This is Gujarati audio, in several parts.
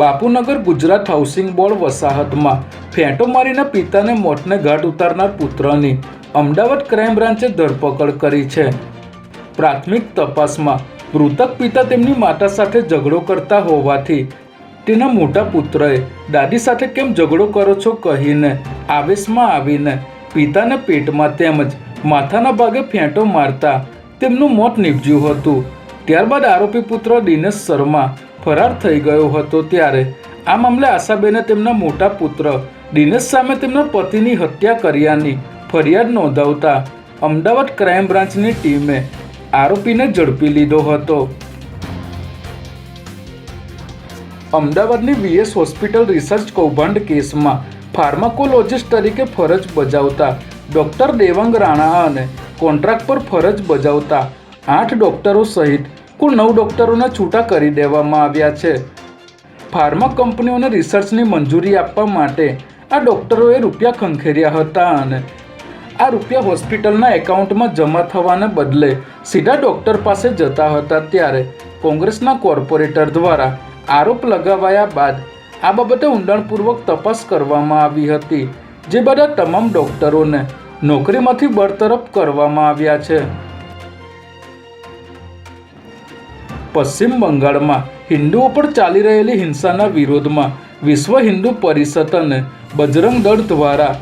બાપુનગર ગુજરાત હાઉસિંગ બોર્ડ વસાહતમાં ફેંટો મારીને પિતાને મોતને ઘાટ ઉતારનાર પુત્રની અમદાવાદ ક્રાઇમ બ્રાન્ચે ધરપકડ કરી છે. પ્રાથમિક તપાસમાં મૃતક પિતા તેમની માતા સાથે ઝઘડો કરતા હોવાથી તેના મોટા પુત્રએ દાદી સાથે કેમ ઝઘડો કરો છો કહીને આવેશમાં આવીને પિતાને પેટમાં તેમજ માથાના ભાગે ફેંટો મારતા તેમનું મોત નીપજ્યું હતું. ત્યારબાદ આરોપી પુત્ર દિનેશ શર્મા ફરાર થઈ ગયો હતો ત્યારે. આ મામલે આશાબેને તેમના મોટા પુત્ર દિનેશ સામે તેમના પતિની હત્યા કર્યાની ફરિયાદ નોંધાવતા અમદાવાદ ક્રાઇમ બ્રાન્ચની ટીમે આરોપીને ઝડપી લીધો હતો. અમદાવાદની વીએસ હોસ્પિટલ રિસર્ચ કૌભાંડ કેસમાં ફાર્માકોલોજીસ્ટ તરીકે ફરજ બજાવતા ડોક્ટર દેવંગ રાણા અને કોન્ટ્રાક્ટ પર ફરજ બજાવતા આઠ ડોક્ટરો સહિત કુલ નવ ડોક્ટરોને છૂટા કરી દેવામાં આવ્યા છે. ફાર્મા કંપનીઓને રિસર્ચની મંજૂરી આપવા માટે આ ડોક્ટરોએ રૂપિયા ખંખેર્યા હતા અને આ રૂપિયા હોસ્પિટલના એકાઉન્ટમાં જમા થવાને બદલે સીધા ડોક્ટર પાસે જતા હતા ત્યારે કોંગ્રેસના કોર્પોરેટર દ્વારા આરોપ લગાવાયા બાદ આ બાબતે ઊંડાણપૂર્વક તપાસ કરવામાં આવી હતી, જે બધા તમામ ડોક્ટરોને નોકરીમાંથી બરતરફ કરવામાં આવ્યા છે. પશ્ચિમ બંગાળમાં હિન્દુઓ પર ચાલી રહેલી હિંસાના વિરોધમાં વિશ્વ હિન્દુ પરિષદ અને બજરંગ દળ દ્વારા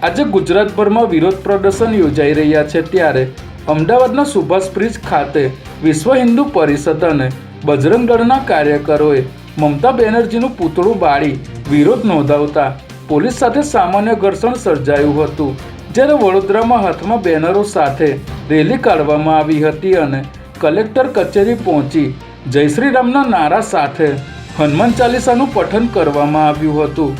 આજે ગુજરાતભરમાં વિરોધ પ્રદર્શન યોજાઈ રહ્યા છે ત્યારે અમદાવાદના સુભાષ બ્રિજ ખાતે વિશ્વ હિન્દુ પરિષદ અને બજરંગ દળના કાર્યકરોએ મમતા બેનર્જીનું પૂતળું બાળી વિરોધ નોંધાવતા પોલીસ સાથે સામાન્ય ઘર્ષણ સર્જાયું હતું. જ્યારે વડોદરામાં હાથમાં બેનરો સાથે રેલી કાઢવામાં આવી હતી અને કલેક્ટર કચેરી પહોંચી જય શ્રી રામના નારા સાથે હનુમાન ચાલીસાનું પઠન કરવામાં આવ્યું હતું.